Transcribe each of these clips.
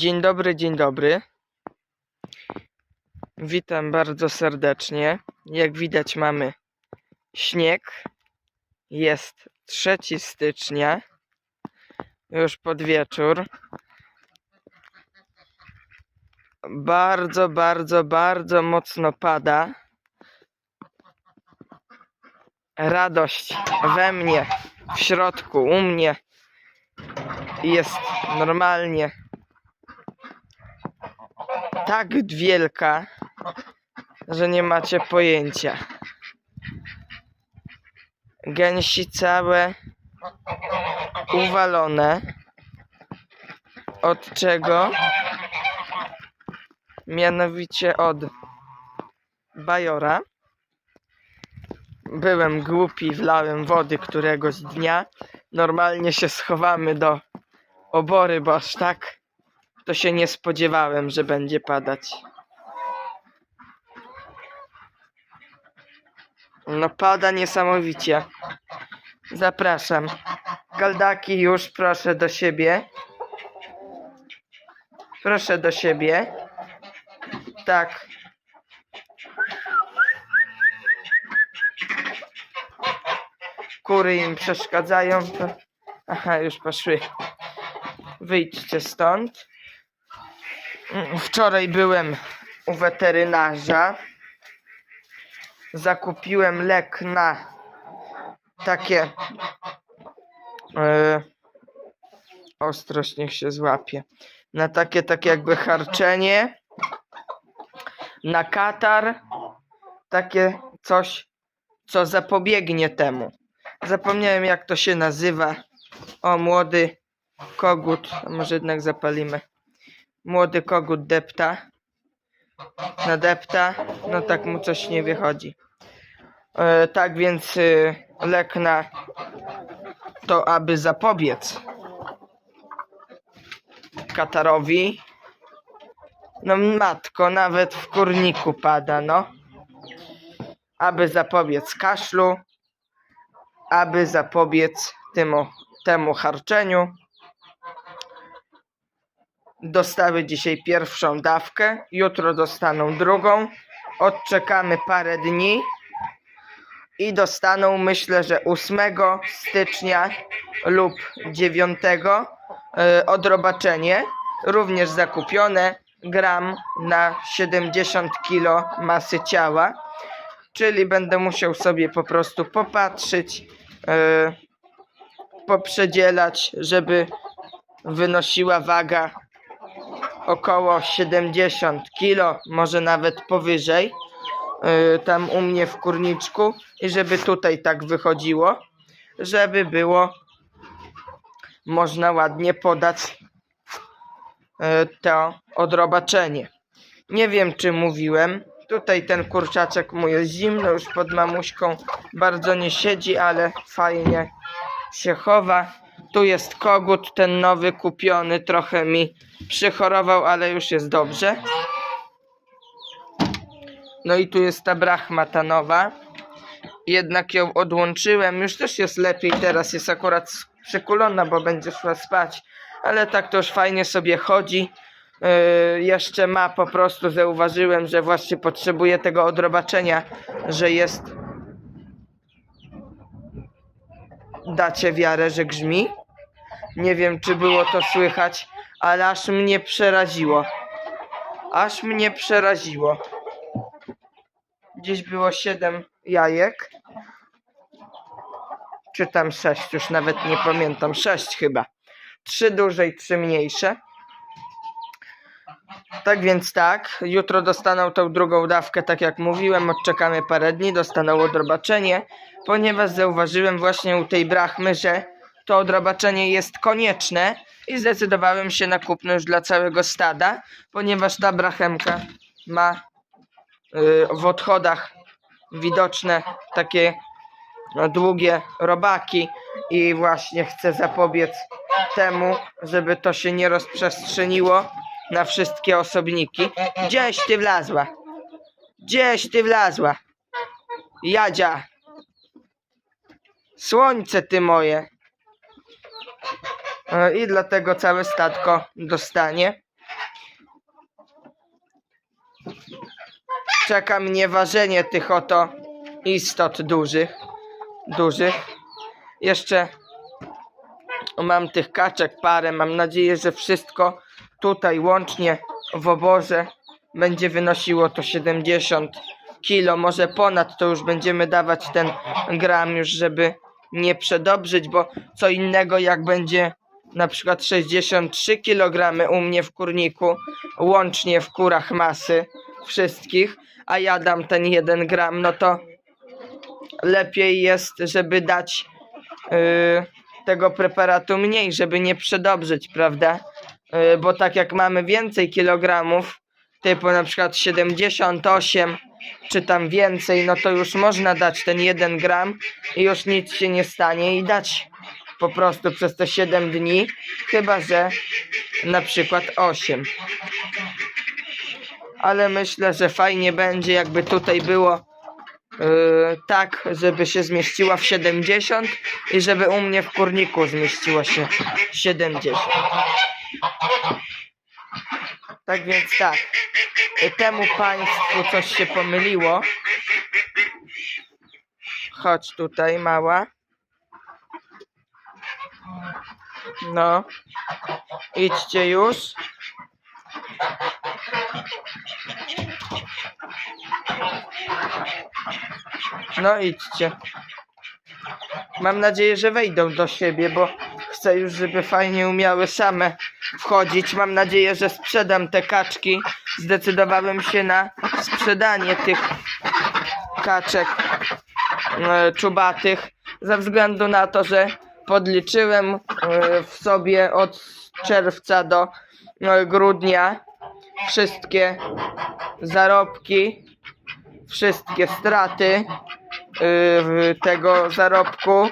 Dzień dobry, dzień dobry. Witam bardzo serdecznie. Jak widać mamy śnieg. Jest 3 stycznia. Już pod wieczór. Bardzo, bardzo, bardzo mocno pada. Radość we mnie, w środku, u mnie jest normalnie tak wielka, że nie macie pojęcia. Gęsi całe uwalone. Od czego? Mianowicie od bajora. Byłem głupi, wlałem wody któregoś dnia. Normalnie się schowamy do obory, bo aż tak to się nie spodziewałem, że będzie padać. No pada niesamowicie. Zapraszam. Galdaki już proszę do siebie. Proszę do siebie. Tak. Kury im przeszkadzają. Aha, już poszły. Wyjdźcie stąd. Wczoraj byłem u weterynarza. Zakupiłem lek na takie. E, ostrość niech się złapie. Na takie, takie jakby harczenie. Na katar. Takie coś, co zapobiegnie temu. Zapomniałem jak to się nazywa. O, młody kogut. A może jednak zapalimy. Młody kogut depta. Nadepta. No tak mu coś nie wychodzi. E, tak więc y, lek na to, aby zapobiec katarowi. No matko, nawet w kurniku pada, no. Aby zapobiec kaszlu, aby zapobiec temu, temu harczeniu. Dostały dzisiaj pierwszą dawkę, jutro dostaną drugą. Odczekamy parę dni i dostaną myślę, że 8 stycznia lub 9 e, odrobaczenie, również zakupione, gram na 70 kg masy ciała, czyli będę musiał sobie po prostu popatrzeć, e, poprzedzielać, żeby wynosiła waga około 70 kg, może nawet powyżej, yy, tam u mnie w kurniczku i żeby tutaj tak wychodziło, żeby było można ładnie podać yy, to odrobaczenie. Nie wiem czy mówiłem, tutaj ten kurczaczek mój jest zimno, już pod mamuśką bardzo nie siedzi, ale fajnie się chowa. Tu jest kogut, ten nowy kupiony, trochę mi przychorował, ale już jest dobrze. No i tu jest ta brachma ta nowa. Jednak ją odłączyłem, już też jest lepiej teraz, jest akurat przykulona, bo będzie szła spać. Ale tak to już fajnie sobie chodzi. Yy, jeszcze ma po prostu, zauważyłem, że właśnie potrzebuje tego odrobaczenia, że jest dacie wiarę, że grzmi. Nie wiem, czy było to słychać, ale aż mnie przeraziło. Aż mnie przeraziło. Gdzieś było 7 jajek. Czy tam 6, już nawet nie pamiętam. 6 chyba. Trzy duże i trzy mniejsze. Tak więc tak, jutro dostaną tą drugą dawkę, tak jak mówiłem, odczekamy parę dni, dostaną odrobaczenie, ponieważ zauważyłem właśnie u tej brachmy, że to odrobaczenie jest konieczne i zdecydowałem się na kupno już dla całego stada, ponieważ ta brachemka ma y, w odchodach widoczne takie no, długie robaki i właśnie chcę zapobiec temu, żeby to się nie rozprzestrzeniło na wszystkie osobniki. Gdzieś ty wlazła? Gdzieś ty wlazła? Jadzia. Słońce ty moje. E, i dlatego całe statko dostanie. Czeka mnie ważenie tych oto istot dużych. Dużych. Jeszcze mam tych kaczek parę. Mam nadzieję, że wszystko tutaj łącznie w oborze będzie wynosiło to 70 kilo, może ponad to już będziemy dawać ten gram już, żeby nie przedobrzyć, bo co innego jak będzie na przykład 63 kg u mnie w kurniku, łącznie w kurach masy wszystkich, a ja dam ten 1 gram, no to lepiej jest, żeby dać yy, tego preparatu mniej, żeby nie przedobrzyć, prawda? Yy, bo tak jak mamy więcej kilogramów, typu na przykład 78 czy tam więcej, no to już można dać ten 1 gram i już nic się nie stanie i dać po prostu przez te 7 dni, chyba że na przykład 8. Ale myślę, że fajnie będzie, jakby tutaj było yy, tak, żeby się zmieściła w 70 i żeby u mnie w kurniku zmieściło się 70. Tak więc tak, temu państwu coś się pomyliło. Chodź tutaj, mała. No. Idźcie już. No idźcie. Mam nadzieję, że wejdą do siebie, bo chcę już, żeby fajnie umiały same wchodzić. Mam nadzieję, że sprzedam te kaczki. Zdecydowałem się na sprzedanie tych kaczek e, czubatych ze względu na to, że podliczyłem e, w sobie od czerwca do e, grudnia wszystkie zarobki, wszystkie straty y, tego zarobku. Y,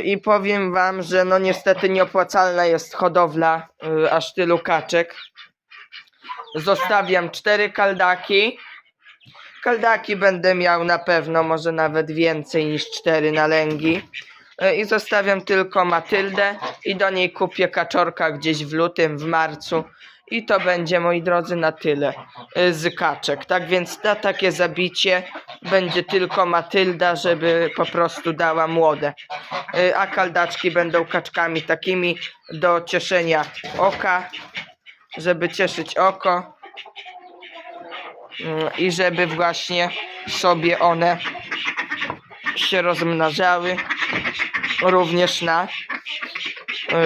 I powiem wam, że no niestety nieopłacalna jest hodowla y, aż tylu kaczek. Zostawiam cztery kaldaki. Kaldaki będę miał na pewno, może nawet więcej niż cztery nalęgi. Y, I zostawiam tylko Matyldę i do niej kupię kaczorka gdzieś w lutym, w marcu. I to będzie, moi drodzy, na tyle y, z kaczek. Tak więc na takie zabicie będzie tylko Matylda, żeby po prostu dała młode. A kaldaczki będą kaczkami takimi do cieszenia oka, żeby cieszyć oko. Mm, I żeby właśnie sobie one się rozmnażały również na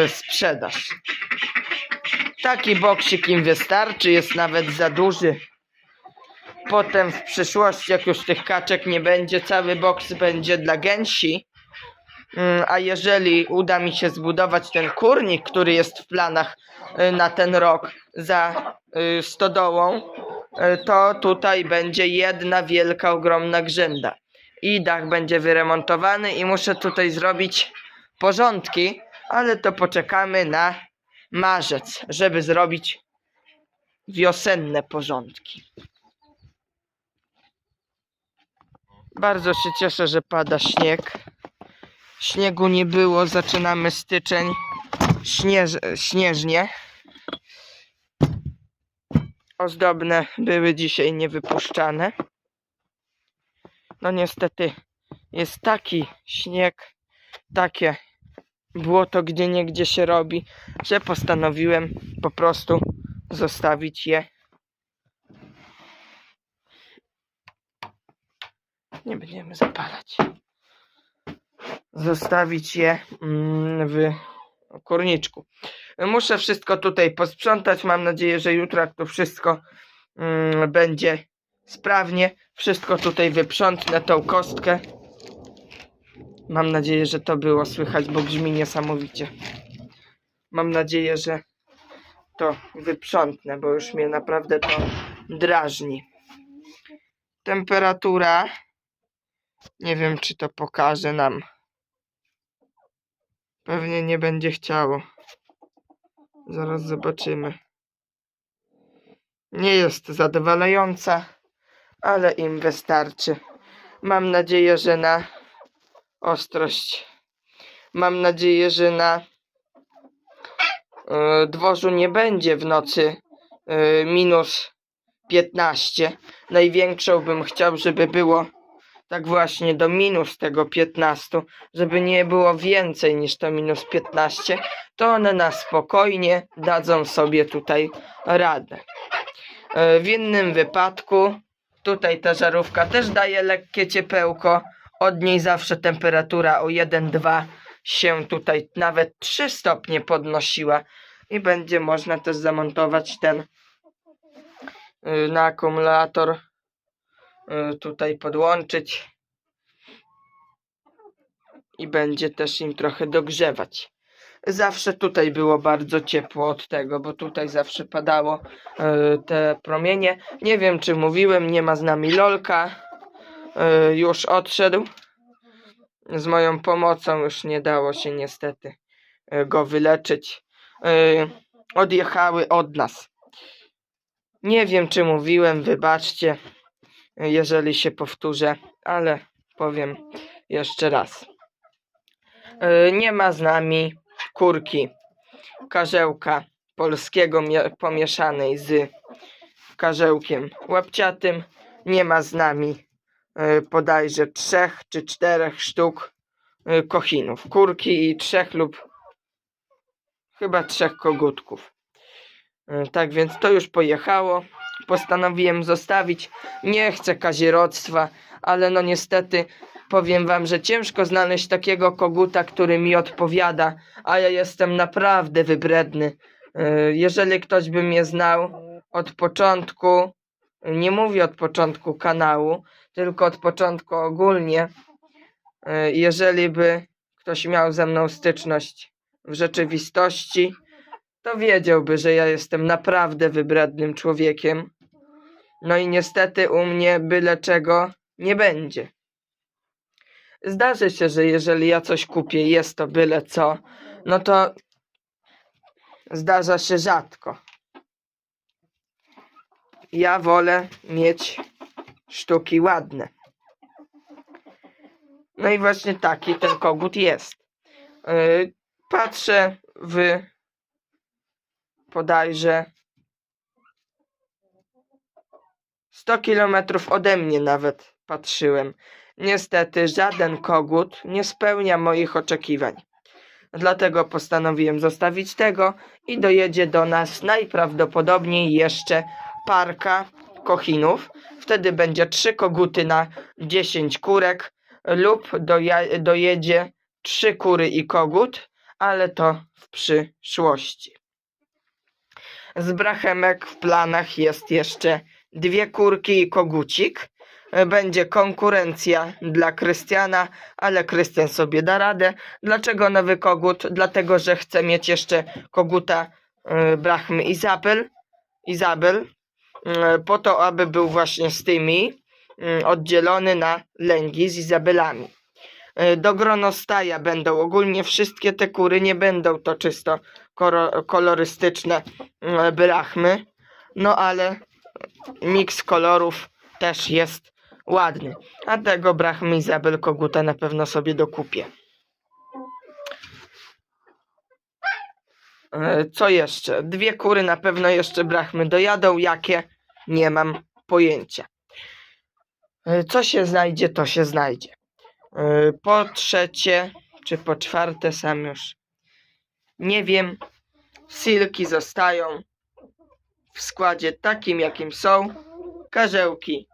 y, sprzedaż. Taki boksik im wystarczy, jest nawet za duży. Potem w przyszłości, jak już tych kaczek nie będzie, cały boks będzie dla gęsi. Mm, A jeżeli uda mi się zbudować ten kurnik, który jest w planach y, na ten rok za y, stodołą, to tutaj będzie jedna wielka, ogromna grzęda. I dach będzie wyremontowany i muszę tutaj zrobić porządki, ale to poczekamy na marzec, żeby zrobić wiosenne porządki. Bardzo się cieszę, że pada śnieg. Śniegu nie było, zaczynamy styczeń śnież, śnieżnie. Ozdobne były dzisiaj niewypuszczane. No niestety jest taki śnieg, takie błoto gdzie niegdzie się robi, że postanowiłem po prostu zostawić je. Nie będziemy zapalać. Zostawić je mm, w kurniczku. Muszę wszystko tutaj posprzątać. Mam nadzieję, że jutro to wszystko mm, będzie sprawnie. Wszystko tutaj wyprzątnę, tą kostkę. Mam nadzieję, że to było słychać, bo brzmi niesamowicie. Mam nadzieję, że to wyprzątnę, bo już mnie naprawdę to drażni. Temperatura. Nie wiem, czy to pokaże nam. Pewnie nie będzie chciało. Zaraz zobaczymy. Nie jest zadowalająca, ale im wystarczy. Mam nadzieję, że na ostrość. Mam nadzieję, że na e, dworzu nie będzie w nocy e, minus 15. Największą bym chciał, żeby było tak właśnie do minus tego 15, żeby nie było więcej niż to minus 15, to one na spokojnie dadzą sobie tutaj radę. E, W innym wypadku, tutaj ta żarówka też daje lekkie ciepełko, od niej zawsze temperatura o 1-2 się tutaj nawet 3 stopnie podnosiła. I będzie można też zamontować ten y, na akumulator tutaj podłączyć i będzie też im trochę dogrzewać. Zawsze tutaj było bardzo ciepło od tego, bo tutaj zawsze padało y, te promienie. Nie wiem czy mówiłem, nie ma z nami Lolka. Y, już odszedł. Z moją pomocą już nie dało się niestety y, go wyleczyć. Y, odjechały od nas. Nie wiem czy mówiłem, wybaczcie, y, jeżeli się powtórzę, ale powiem jeszcze raz. Y, Nie ma z nami kurki, karzełka polskiego mie- pomieszanej z karzełkiem łapciatym. Nie ma z nami y, bodajże trzech czy czterech sztuk y, kochinów, kurki i trzech lub chyba trzech kogutków. Tak więc to już pojechało. Postanowiłem zostawić. Nie chcę kazirodztwa, ale no niestety powiem wam, że ciężko znaleźć takiego koguta, który mi odpowiada, a ja jestem naprawdę wybredny. Y, Jeżeli ktoś by mnie znał od początku, nie mówię od początku kanału, tylko od początku ogólnie, y, jeżeli by ktoś miał ze mną styczność w rzeczywistości, to wiedziałby, że ja jestem naprawdę wybrednym człowiekiem. No i niestety u mnie byle czego nie będzie. Zdarzy się, że jeżeli ja coś kupię, jest to byle co, no to zdarza się rzadko. Ja wolę mieć sztuki ładne. No i właśnie taki ten kogut jest. Yy, patrzę w bodajże 100 kilometrów ode mnie nawet patrzyłem. Niestety żaden kogut nie spełnia moich oczekiwań. Dlatego postanowiłem zostawić tego i dojedzie do nas najprawdopodobniej jeszcze parka kochinów. Wtedy będzie trzy koguty na 10 kurek lub dojedzie trzy kury i kogut, ale to w przyszłości. Z brachemek w planach jest jeszcze dwie kurki i kogucik. E, Będzie konkurencja dla Krystiana, ale Krystian sobie da radę. Dlaczego nowy kogut? Dlatego, że chcę mieć jeszcze koguta e, brachmy Izabel. Izabel. e, Po to, aby był właśnie z tymi mm, oddzielony na lęgi z Izabelami. E, Do gronostaja będą ogólnie wszystkie te kury, nie będą to czysto kolorystyczne e, brachmy, no ale miks kolorów też jest ładny. A tego brachmy Izabel Koguta na pewno sobie dokupię. E, Co jeszcze? Dwie kury na pewno jeszcze brachmy dojadą. Jakie? Nie mam pojęcia. E, Co się znajdzie, to się znajdzie. E, Po trzecie, czy po czwarte, sam już nie wiem. Silki zostają w składzie takim, jakim są. Karzełki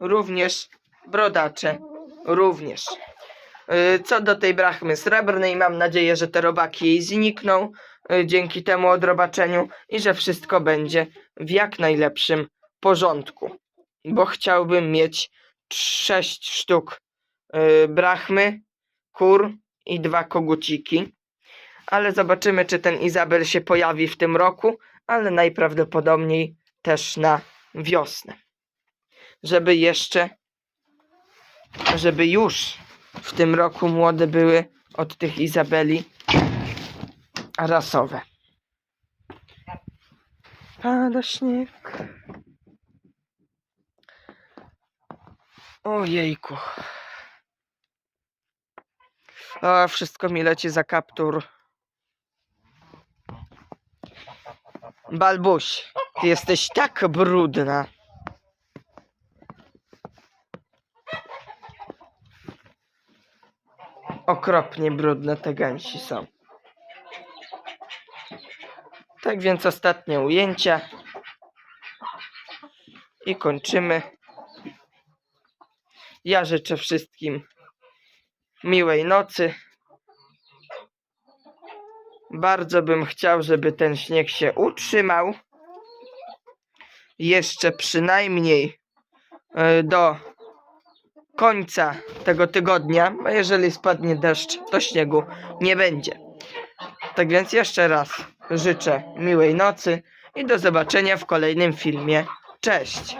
również. Brodacze również. Yy, Co do tej brachmy srebrnej, mam nadzieję, że te robaki jej znikną yy, dzięki temu odrobaczeniu i że wszystko będzie w jak najlepszym porządku. Bo chciałbym mieć sześć sztuk yy, brachmy, kur i dwa koguciki. Ale zobaczymy, czy ten Izabel się pojawi w tym roku, ale najprawdopodobniej też na wiosnę. Żeby jeszcze, żeby już w tym roku młode były od tych Izabeli rasowe. Pada śnieg. Ojejku. O, wszystko mi leci za kaptur. Balbuś, ty jesteś tak brudna. Okropnie brudne te gęsi są. Tak więc ostatnie ujęcia. I kończymy. Ja życzę wszystkim miłej nocy. Bardzo bym chciał, żeby ten śnieg się utrzymał. Jeszcze przynajmniej e, do końca tego tygodnia, a jeżeli spadnie deszcz, to śniegu nie będzie. Tak więc jeszcze raz życzę miłej nocy i do zobaczenia w kolejnym filmie. Cześć!